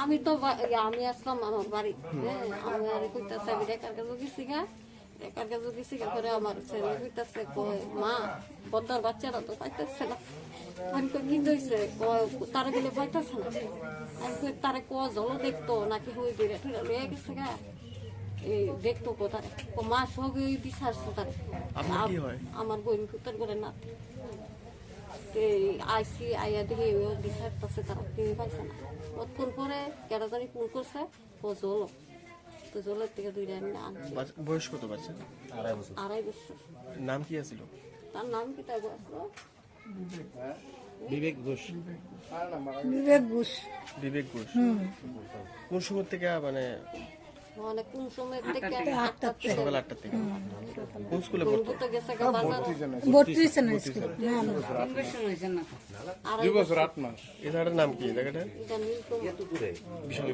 আমি তো আমি আসলাম আমার বাড়ি। হ্যাঁ আমি আর কইতাছে আমি রেখার কাছে গেছি গা। রেখার কাছে গেছি গা করে আমার ছেলে কইতাছে কয় মা বদ্দার বাচ্চারা তো পাইতেছে না। আমি কই কি হইছে? কয় তারা গেলে পাইতেছে না? আমি কই তারে ক জল দেখতো নাকি হই তুই লয়ে গেছে গা? এই দেখতো কোথায়? ও মা সব ওই বিচারছে তারে। কি হয়? আমার বোন কুতার করে না আইসি আইয়া দেখি ও বিচার পাচ্ছে তারা কেউ পাইছে না কতক্ষণ পরে কেটা জানি ফোন করছে ও জল তো জলের থেকে দুইটা আমি আনছি বাচ্চা- বয়স কত বাচ্চা আড়াই বছর নাম কি আছিল তার নাম কি তাই আসলো বিবেক ঘোষ বিবেক ঘোষ বিবেক ঘোষ কোন সময় থেকে মানে মানে কোন সময় থেকে আটটা সকাল আটটা থেকে কোন স্কুলে পড়তো? তো গেছে গা বাজার। ভর্তি হয়েছে না। স্কুলে আড়াই বছর এই জায়গাটার নাম কি? জায়গাটা এটা নীলকমল বিশাল